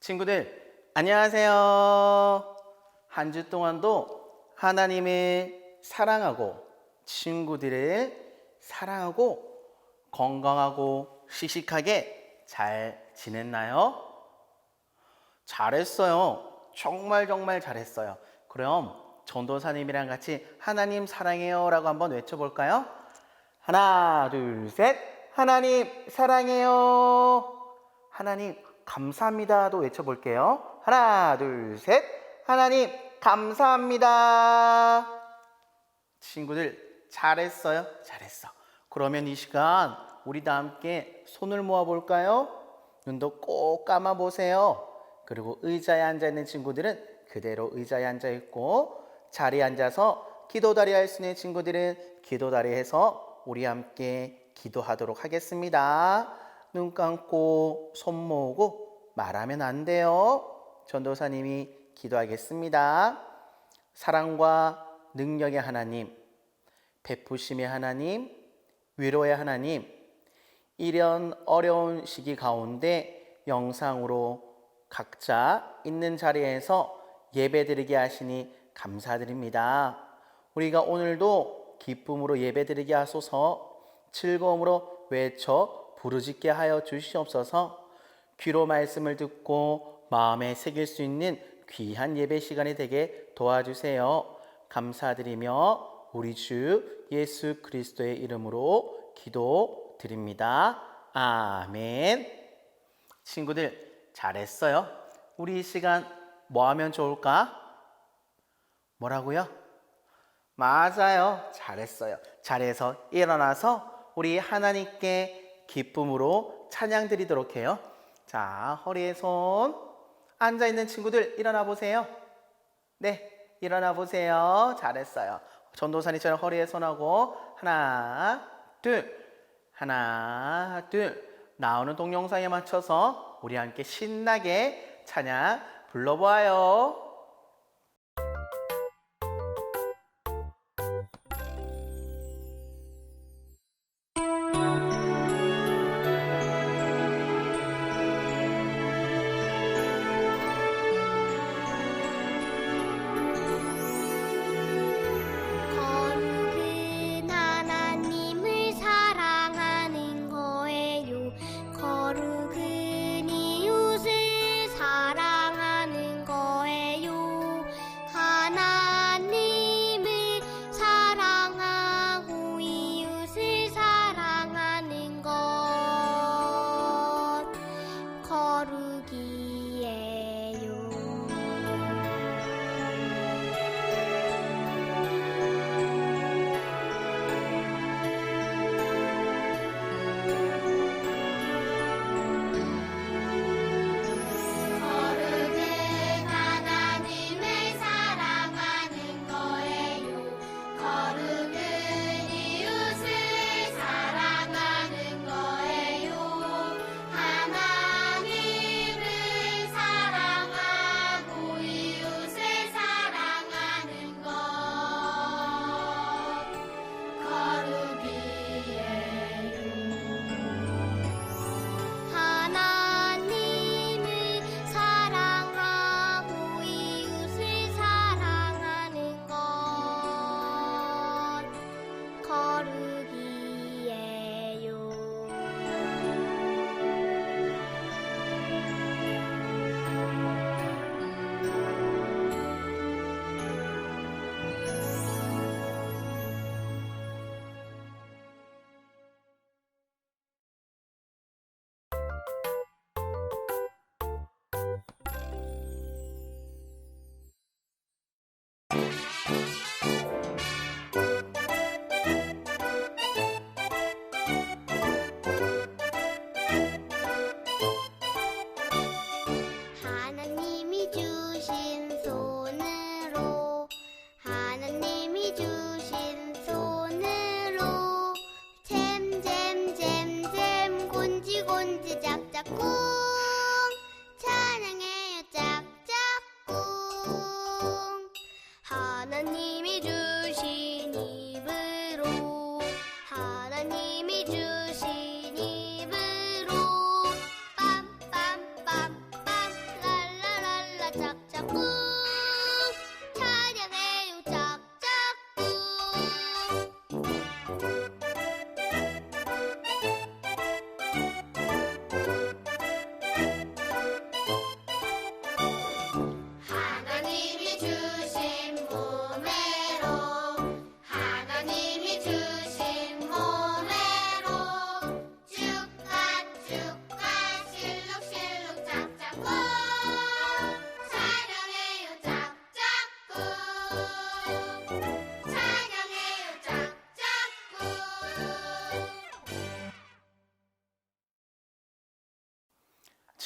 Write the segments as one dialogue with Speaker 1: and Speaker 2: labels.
Speaker 1: 친구들, 안녕하세요. 한 주 동안도 하나님을 사랑하고 친구들을 사랑하고 건강하고 씩씩하게 잘 지냈나요? 잘했어요. 정말 정말 잘했어요. 그럼 전도사님이랑 같이 하나님 사랑해요 라고 한번 외쳐볼까요? 하나, 둘, 셋. 하나님 사랑해요. 하나님 감사합니다도 외쳐볼게요. 하나, 둘, 셋. 하나님 감사합니다. 친구들 잘했어요. 잘했어. 그러면 이 시간 우리 다 함께 손을 모아 볼까요? 눈도 꼭 감아 보세요. 그리고 의자에 앉아 있는 친구들은 그대로 의자에 앉아 있고 자리에 앉아서 기도다리 할 수 있는 친구들은 기도다리 해서 우리 함께 기도하도록 하겠습니다. 눈 감고 손 모으고 말하면 안 돼요. 전도사님이 기도하겠습니다. 사랑과 능력의 하나님, 베푸심의 하나님, 위로의 하나님, 이런 어려운 시기 가운데 영상으로 각자 있는 자리에서 예배 드리게 하시니 감사드립니다. 우리가 오늘도 기쁨으로 예배 드리게 하소서 즐거움으로 외쳐 부르짖게 하여 주시옵소서 귀로 말씀을 듣고 마음에 새길 수 있는 귀한 예배 시간이 되게 도와주세요. 감사드리며 우리 주 예수 그리스도의 이름으로 기도드립니다. 아멘. 친구들 잘했어요. 우리 이 시간 뭐 하면 좋을까? 뭐라고요? 맞아요. 잘했어요. 잘해서 일어나서 우리 하나님께 기쁨으로 찬양 드리도록 해요. 자, 허리에 손. 앉아 있는 친구들 일어나 보세요. 네, 일어나 보세요. 잘했어요. 전도사님처럼 허리에 손하고 하나, 둘, 하나, 둘. 나오는 동영상에 맞춰서 우리 함께 신나게 찬양 불러보아요.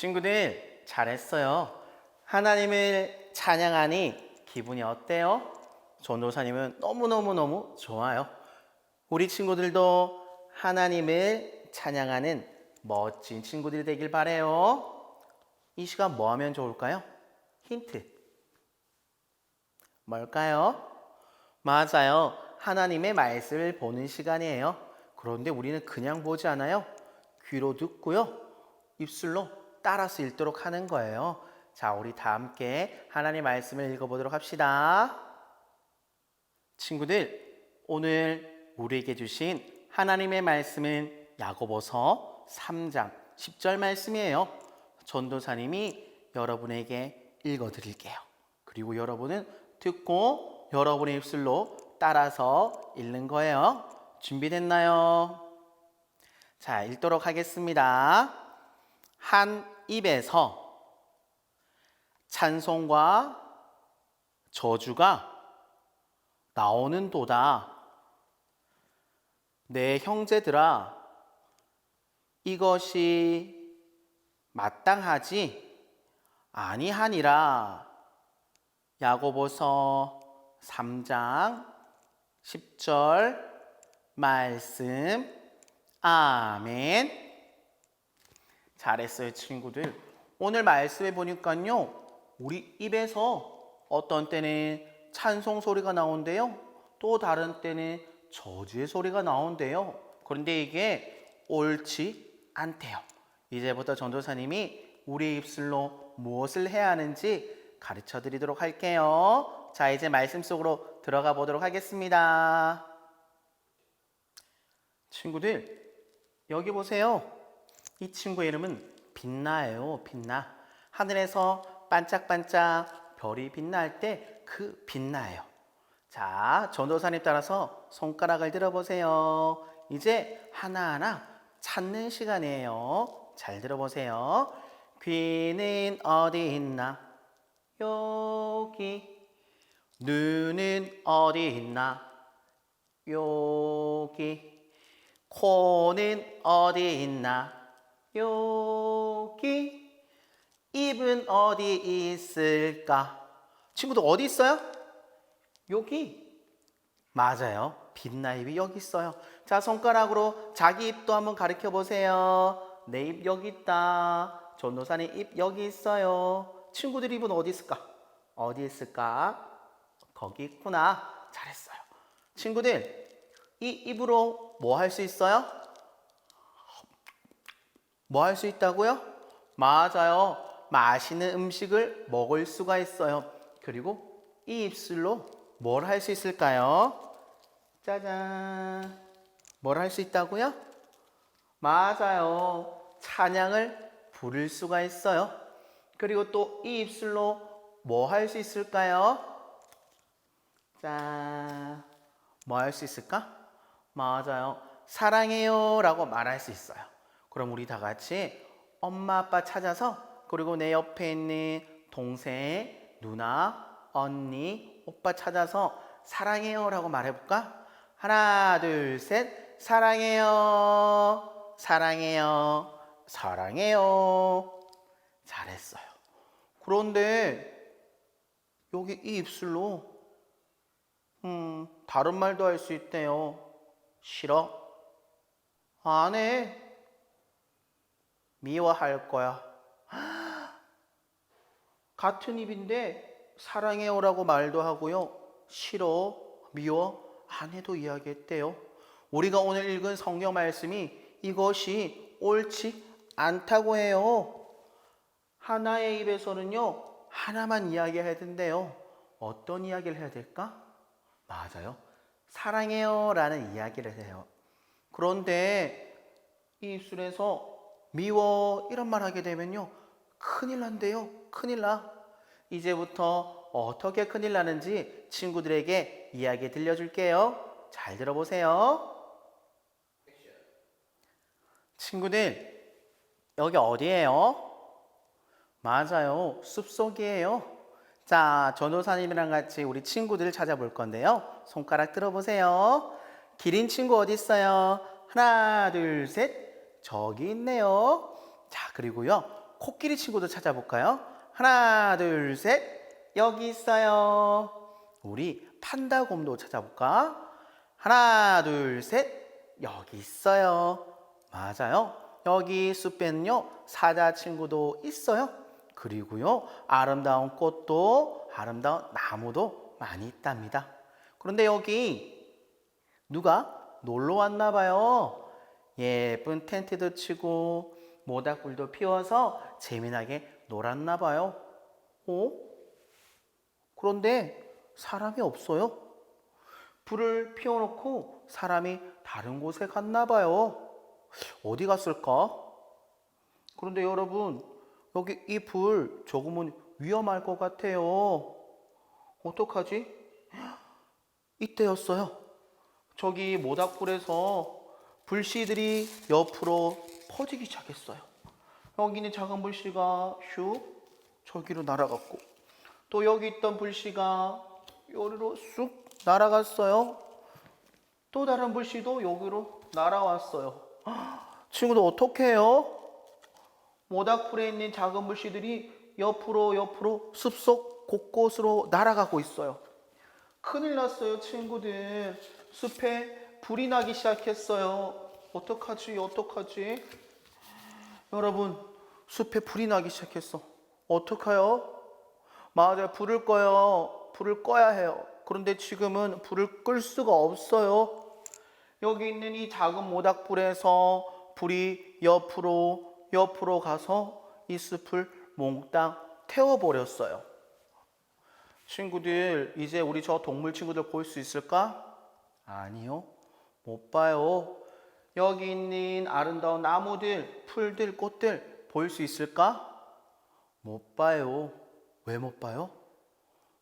Speaker 1: 친구들 잘했어요. 하나님을 찬양하니 기분이 어때요? 전도사님은 너무너무너무 좋아요. 우리 친구들도 하나님을 찬양하는 멋진 친구들이 되길 바래요. 이 시간 뭐 하면 좋을까요? 힌트. 뭘까요? 맞아요. 하나님의 말씀을 보는 시간이에요. 그런데 우리는 그냥 보지 않아요. 귀로 듣고요. 입술로 따라서 읽도록 하는 거예요. 자, 우리 다 함께 하나님 말씀을 읽어보도록 합시다. 친구들, 오늘 우리에게 주신 하나님의 말씀은 야고보서 3장 10절 말씀이에요. 전도사님이 여러분에게 읽어 드릴게요. 그리고 여러분은 듣고 여러분의 입술로 따라서 읽는 거예요. 준비됐나요? 자, 읽도록 하겠습니다. 한 입에서 찬송과 저주가 나오는 도다. 내 형제들아, 이것이 마땅하지 아니하니라. 야고보서 3장 10절 말씀. 아멘. 잘했어요, 친구들. 오늘 말씀해 보니까요, 우리 입에서 어떤 때는 찬송 소리가 나온대요. 또 다른 때는 저주의 소리가 나온대요. 그런데 이게 옳지 않대요. 이제부터 전도사님이 우리 입술로 무엇을 해야 하는지 가르쳐 드리도록 할게요. 자, 이제 말씀 속으로 들어가 보도록 하겠습니다. 친구들, 여기 보세요. 이 친구의 이름은 빛나예요. 빛나. 하늘에서 반짝반짝 별이 빛날 때 그 빛나예요. 자, 전도사님 따라서 손가락을 들어보세요. 이제 하나하나 찾는 시간이에요. 잘 들어보세요. 귀는 어디 있나? 여기. 눈은 어디 있나? 여기. 코는 어디 있나? 여기. 입은 어디 있을까? 친구들 어디 있어요? 여기. 맞아요. 빛나 입이 여기 있어요. 자, 손가락으로 자기 입도 한번 가리켜 보세요. 내 입 여기 있다. 전도사님 입 여기 있어요. 친구들 입은 어디 있을까? 어디 있을까? 거기 있구나. 잘했어요. 친구들, 이 입으로 뭐 할 수 있어요? 뭐 할 수 있다고요? 맞아요. 맛있는 음식을 먹을 수가 있어요. 그리고 이 입술로 뭘 할 수 있을까요? 짜잔. 뭘 할 수 있다고요? 맞아요. 찬양을 부를 수가 있어요. 그리고 또 이 입술로 뭐 할 수 있을까요? 짠. 뭐 할 수 있을까? 맞아요. 사랑해요 라고 말할 수 있어요. 그럼 우리 다 같이 엄마 아빠 찾아서 그리고 내 옆에 있는 동생, 누나, 언니, 오빠 찾아서 사랑해요 라고 말해볼까? 하나, 둘, 셋. 사랑해요. 사랑해요. 사랑해요. 잘했어요. 그런데 여기 이 입술로 음, 다른 말도 할 수 있대요. 싫어? 안 해. 미워할 거야. 같은 입인데 사랑해요라고 말도 하고요. 싫어, 미워, 안 해도 이야기했대요. 우리가 오늘 읽은 성경 말씀이 이것이 옳지 않다고 해요. 하나의 입에서는요, 하나만 이야기해야 된대요. 어떤 이야기를 해야 될까? 맞아요. 사랑해요 라는 이야기를 해요. 그런데 이 입술에서 미워 이런 말 하게 되면요. 큰일 난대요. 큰일 나. 이제부터 어떻게 큰일 나는지 친구들에게 이야기 들려줄게요. 잘 들어보세요. 친구들, 여기 어디예요? 맞아요. 숲속이에요. 자, 전도사님이랑 같이 우리 친구들을 찾아볼 건데요. 손가락 들어보세요. 기린 친구 어디 있어요? 하나, 둘, 셋. 저기 있네요. 자, 그리고요. 코끼리 친구도 찾아볼까요? 하나, 둘, 셋. 여기 있어요. 우리 판다곰도 찾아볼까? 하나, 둘, 셋. 여기 있어요. 맞아요. 여기 숲에는요, 사자 친구도 있어요. 그리고요, 아름다운 꽃도, 아름다운 나무도 많이 있답니다. 그런데 여기 누가 놀러 왔나 봐요. 예쁜 텐트도 치고 모닥불도 피워서 재미나게 놀았나 봐요. 어? 그런데 사람이 없어요. 불을 피워놓고 사람이 다른 곳에 갔나 봐요. 어디 갔을까? 그런데 여러분, 여기 이 불 조금은 위험할 것 같아요. 어떡하지? 이때였어요. 저기 모닥불에서 불씨들이 옆으로 퍼지기 시작했어요. 여기 있는 작은 불씨가 슉 저기로 날아갔고 또 여기 있던 불씨가 여기로 쑥 날아갔어요. 또 다른 불씨도 여기로 날아왔어요. 친구들 어떻게 해요? 모닥불에 있는 작은 불씨들이 옆으로 옆으로 숲속 곳곳으로 날아가고 있어요. 큰일 났어요, 친구들. 숲에 불이 나기 시작했어요. 어떡하지? 어떡하지? 여러분, 숲에 불이 나기 시작했어. 어떡해요? 맞아요. 불을 꺼요. 불을 꺼야 해요. 그런데 지금은 불을 끌 수가 없어요. 여기 있는 이 작은 모닥불에서 불이 옆으로 옆으로 가서 이 숲을 몽땅 태워버렸어요. 친구들, 이제 우리 저 동물 친구들 볼 수 있을까? 아니요. 못 봐요. 여기 있는 아름다운 나무들, 풀들, 꽃들 볼 수 있을까? 못 봐요. 왜 못 봐요?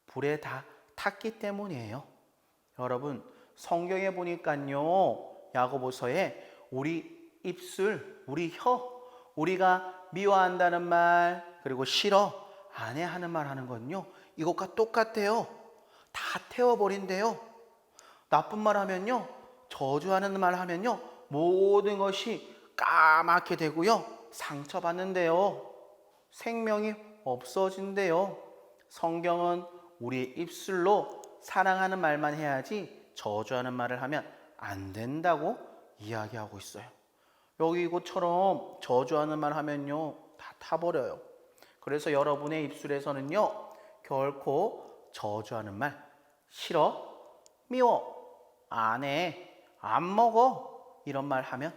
Speaker 1: 불에 다 탔기 때문이에요. 여러분, 성경에 보니까요. 야고보서에 우리 입술, 우리 혀, 우리가 미워한다는 말, 그리고 싫어, 안 해 하는 말 하는 건요. 이것과 똑같아요. 다 태워버린대요. 나쁜 말 하면요. 저주하는 말 하면요. 모든 것이 까맣게 되고요. 상처받는데요. 생명이 없어진대요. 성경은 우리의 입술로 사랑하는 말만 해야지 저주하는 말을 하면 안 된다고 이야기하고 있어요. 여기 이곳처럼 저주하는 말 하면요. 다 타버려요. 그래서 여러분의 입술에서는요. 결코 저주하는 말 싫어, 미워, 안 해, 안 먹어 이런 말 하면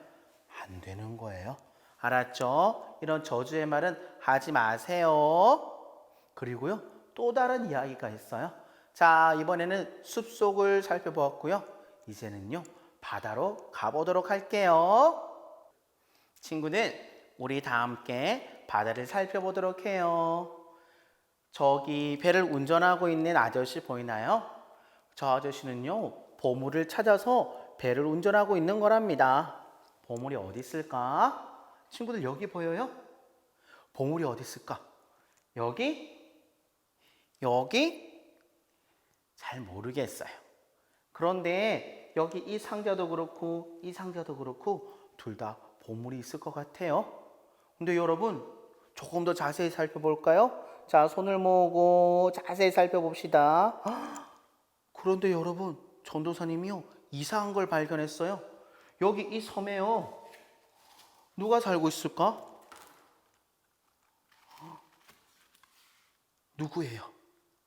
Speaker 1: 안 되는 거예요. 알았죠? 이런 저주의 말은 하지 마세요. 그리고요, 또 다른 이야기가 있어요. 자, 이번에는 숲속을 살펴보았고요. 이제는요, 바다로 가보도록 할게요. 친구들, 우리 다 함께 바다를 살펴보도록 해요. 저기 배를 운전하고 있는 아저씨 보이나요? 저 아저씨는요, 보물을 찾아서 배를 운전하고 있는 거랍니다. 보물이 어디 있을까? 친구들 여기 보여요? 보물이 어디 있을까? 여기? 여기? 잘 모르겠어요. 그런데 여기 이 상자도 그렇고 이 상자도 그렇고 둘 다 보물이 있을 것 같아요. 근데 여러분 조금 더 자세히 살펴볼까요? 자, 손을 모으고 자세히 살펴봅시다. 헉, 그런데 여러분, 전도사님이요, 이상한 걸 발견했어요. 여기 이 섬에요. 누가 살고 있을까? 누구예요?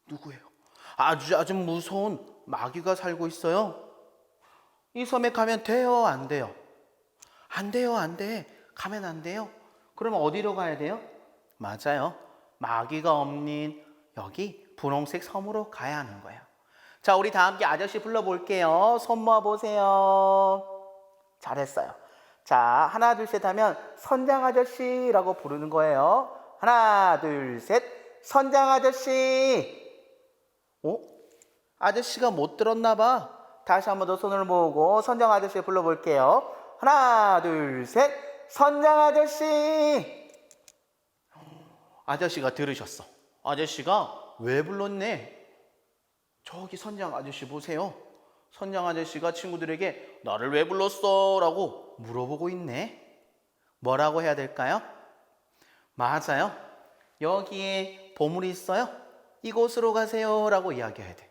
Speaker 1: 누구예요? 아주 아주 무서운 마귀가 살고 있어요. 이 섬에 가면 돼요, 안 돼요? 안 돼요, 안 돼. 가면 안 돼요. 그러면 어디로 가야 돼요? 맞아요. 마귀가 없는 여기 분홍색 섬으로 가야 하는 거예요. 자, 우리 다 함께 아저씨 불러볼게요. 손 모아 보세요. 잘했어요. 자, 하나, 둘, 셋 하면 선장 아저씨라고 부르는 거예요. 하나, 둘, 셋. 선장 아저씨. 어? 아저씨가 못 들었나 봐. 다시 한 번 더 손을 모으고 선장 아저씨 불러볼게요. 하나, 둘, 셋. 선장 아저씨. 아저씨가 들으셨어. 아저씨가 왜 불렀네? 저기 선장 아저씨 보세요. 선장 아저씨가 친구들에게 나를 왜 불렀어? 라고 물어보고 있네. 뭐라고 해야 될까요? 맞아요. 여기에 보물이 있어요. 이곳으로 가세요 라고 이야기해야 돼.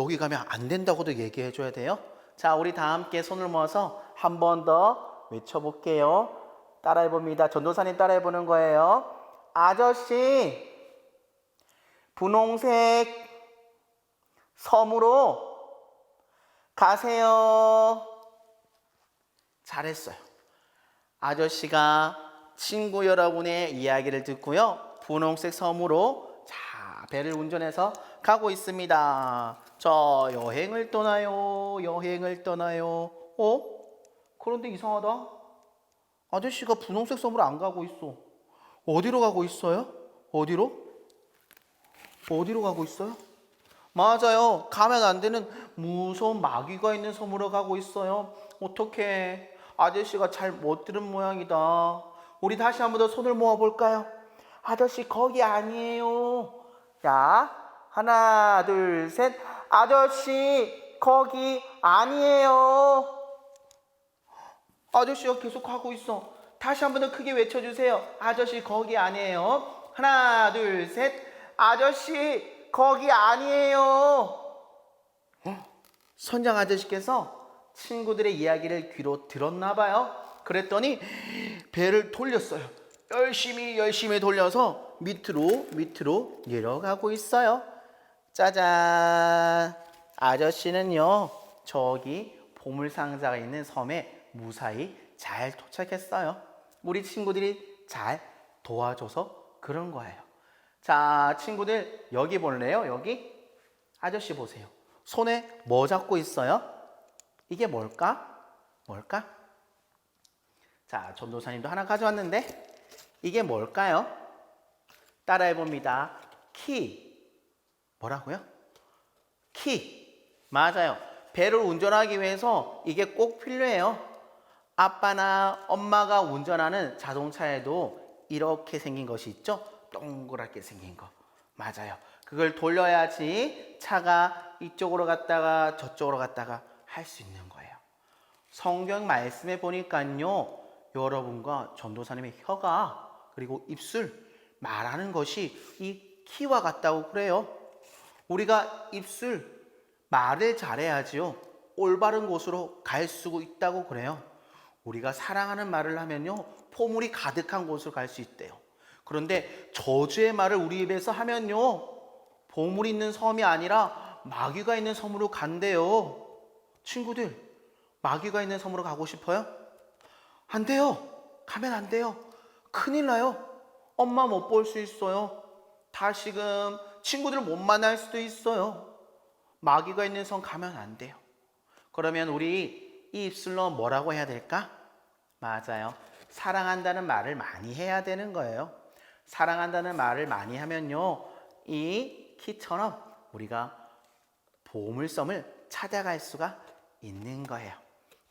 Speaker 1: 여기 가면 안 된다고도 얘기해 줘야 돼요. 자, 우리 다 함께 손을 모아서 한 번 더 외쳐볼게요. 따라해 봅니다. 전도사님 따라해 보는 거예요. 아저씨, 분홍색 섬으로 가세요. 잘했어요. 아저씨가 친구 여러분의 이야기를 듣고요. 분홍색 섬으로 자, 배를 운전해서 가고 있습니다. 자, 여행을 떠나요. 여행을 떠나요. 어? 그런데 이상하다. 아저씨가 분홍색 섬으로 안 가고 있어. 어디로 가고 있어요? 어디로? 어디로 가고 있어요? 맞아요. 가면 안 되는 무서운 마귀가 있는 섬으로 가고 있어요. 어떻게? 아저씨가 잘 못 들은 모양이다. 우리 다시 한 번 더 손을 모아 볼까요? 아저씨 거기 아니에요. 자, 하나, 둘, 셋. 아저씨 거기 아니에요. 아저씨가 계속 하고 있어. 다시 한 번 더 크게 외쳐주세요. 아저씨 거기 아니에요. 하나, 둘, 셋. 아저씨 거기 아니에요. 선장 아저씨께서 친구들의 이야기를 귀로 들었나 봐요. 그랬더니 배를 돌렸어요. 열심히 열심히 돌려서 밑으로 밑으로 내려가고 있어요. 짜잔. 아저씨는요. 저기 보물 상자가 있는 섬에 무사히 잘 도착했어요. 우리 친구들이 잘 도와줘서 그런 거예요. 자, 친구들 여기 볼래요? 여기 아저씨 보세요. 손에 뭐 잡고 있어요? 이게 뭘까? 뭘까? 자, 전도사님도 하나 가져왔는데 이게 뭘까요? 따라해 봅니다. 키. 뭐라고요? 키. 맞아요. 배를 운전하기 위해서 이게 꼭 필요해요. 아빠나 엄마가 운전하는 자동차에도 이렇게 생긴 것이 있죠? 동그랗게 생긴 거. 맞아요. 그걸 돌려야지 차가 이쪽으로 갔다가 저쪽으로 갔다가 할 수 있는 거예요. 성경 말씀에 보니까요. 여러분과 전도사님의 혀가 그리고 입술 말하는 것이 이 키와 같다고 그래요. 우리가 입술 말을 잘해야지요. 올바른 곳으로 갈 수 있다고 그래요. 우리가 사랑하는 말을 하면요. 포물이 가득한 곳으로 갈 수 있대요. 그런데 저주의 말을 우리 입에서 하면요. 보물이 있는 섬이 아니라 마귀가 있는 섬으로 간대요. 친구들, 마귀가 있는 섬으로 가고 싶어요? 안 돼요. 가면 안 돼요. 큰일 나요. 엄마 못 볼 수 있어요. 다시금 친구들 못 만날 수도 있어요. 마귀가 있는 섬 가면 안 돼요. 그러면 우리 이 입술로 뭐라고 해야 될까? 맞아요. 사랑한다는 말을 많이 해야 되는 거예요. 사랑한다는 말을 많이 하면요. 이 키처럼 우리가 보물섬을 찾아갈 수가 있는 거예요.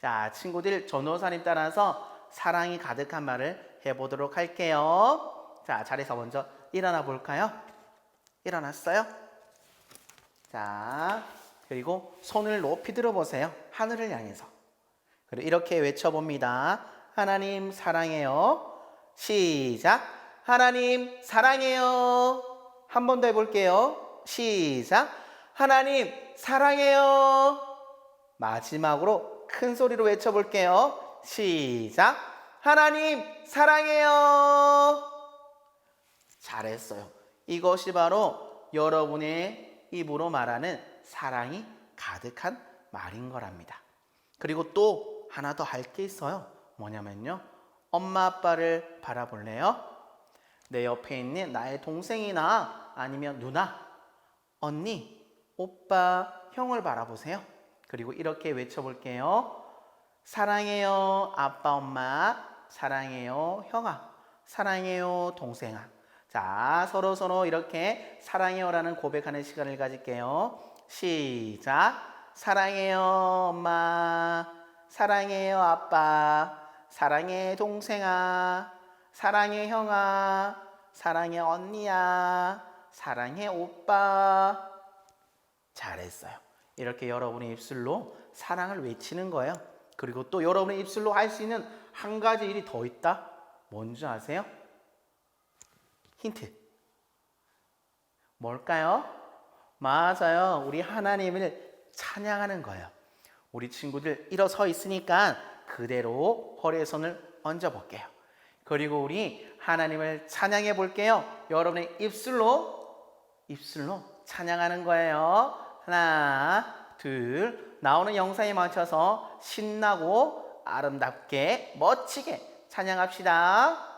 Speaker 1: 자, 친구들 전도사님 따라서 사랑이 가득한 말을 해보도록 할게요. 자, 자리에서 먼저 일어나 볼까요? 일어났어요? 자, 그리고 손을 높이 들어보세요. 하늘을 향해서. 그리고 이렇게 외쳐봅니다. 하나님 사랑해요. 시작. 하나님 사랑해요. 한 번 더 해볼게요. 시작. 하나님 사랑해요. 마지막으로 큰 소리로 외쳐볼게요. 시작. 하나님 사랑해요. 잘했어요. 이것이 바로 여러분의 입으로 말하는 사랑이 가득한 말인 거랍니다. 그리고 또 하나 더 할 게 있어요. 뭐냐면요. 엄마 아빠를 바라볼래요? 내 옆에 있는 나의 동생이나 아니면 누나, 언니, 오빠, 형을 바라보세요. 그리고 이렇게 외쳐볼게요. 사랑해요, 아빠, 엄마. 사랑해요, 형아. 사랑해요, 동생아. 자, 서로 서로 이렇게 사랑해요라는 고백하는 시간을 가질게요. 시작. 사랑해요, 엄마. 사랑해요, 아빠. 사랑해, 동생아. 사랑해, 형아. 사랑해, 언니야. 사랑해, 오빠. 잘했어요. 이렇게 여러분의 입술로 사랑을 외치는 거예요. 그리고 또 여러분의 입술로 할 수 있는 한 가지 일이 더 있다. 뭔지 아세요?
Speaker 2: 힌트. 뭘까요? 맞아요. 우리 하나님을 찬양하는 거예요. 우리 친구들 일어서 있으니까 그대로 허리에 손을 얹어 볼게요. 그리고 우리 하나님을 찬양해 볼게요. 여러분의 입술로 입술로 찬양하는 거예요. 하나, 둘. 나오는 영상에 맞춰서 신나고 아름답게 멋지게 찬양합시다.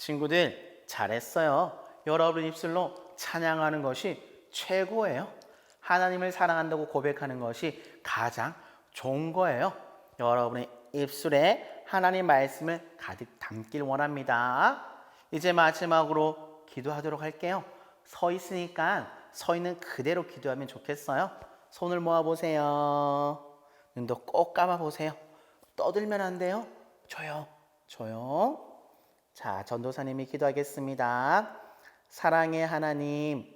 Speaker 2: 친구들 잘했어요. 여러분 입술로 찬양하는 것이 최고예요. 하나님을 사랑한다고 고백하는 것이 가장 좋은 거예요. 여러분의 입술에 하나님 말씀을 가득 담길 원합니다. 이제 마지막으로 기도하도록 할게요. 서 있으니까 서 있는 그대로 기도하면 좋겠어요. 손을 모아 보세요. 눈도 꼭 감아 보세요. 떠들면 안 돼요. 조용, 조용. 자, 전도사님이 기도하겠습니다. 사랑의 하나님,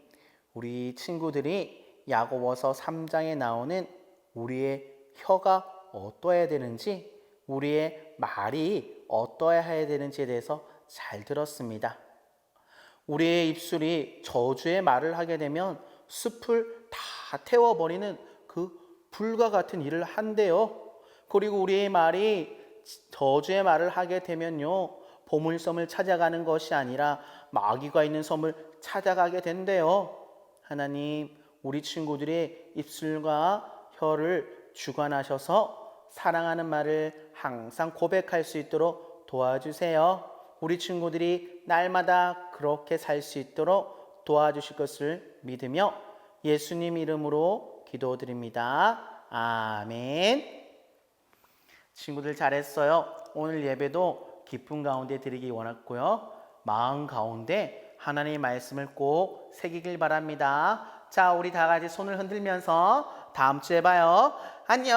Speaker 2: 우리 친구들이 야고보서 3장에 나오는 우리의 혀가 어떠해야 되는지, 우리의 말이 어떠해야 되는지에 대해서 잘 들었습니다. 우리의 입술이 저주의 말을 하게 되면 숲을 다 태워버리는 그 불과 같은 일을 한대요. 그리고 우리의 말이 저주의 말을 하게 되면요. 보물섬을 찾아가는 것이 아니라 마귀가 있는 섬을 찾아가게 된대요. 하나님,
Speaker 1: 우리 친구들의 입술과 혀를 주관하셔서 사랑하는 말을 항상 고백할 수 있도록 도와주세요. 우리 친구들이 날마다 그렇게 살 수 있도록 도와주실 것을 믿으며 예수님 이름으로 기도드립니다. 아멘. 친구들 잘했어요. 오늘 예배도 기쁨 가운데 드리기 원했고요. 마음 가운데 하나님의 말씀을 꼭 새기길 바랍니다. 자, 우리 다 같이 손을 흔들면서 다음 주에 봐요. 안녕.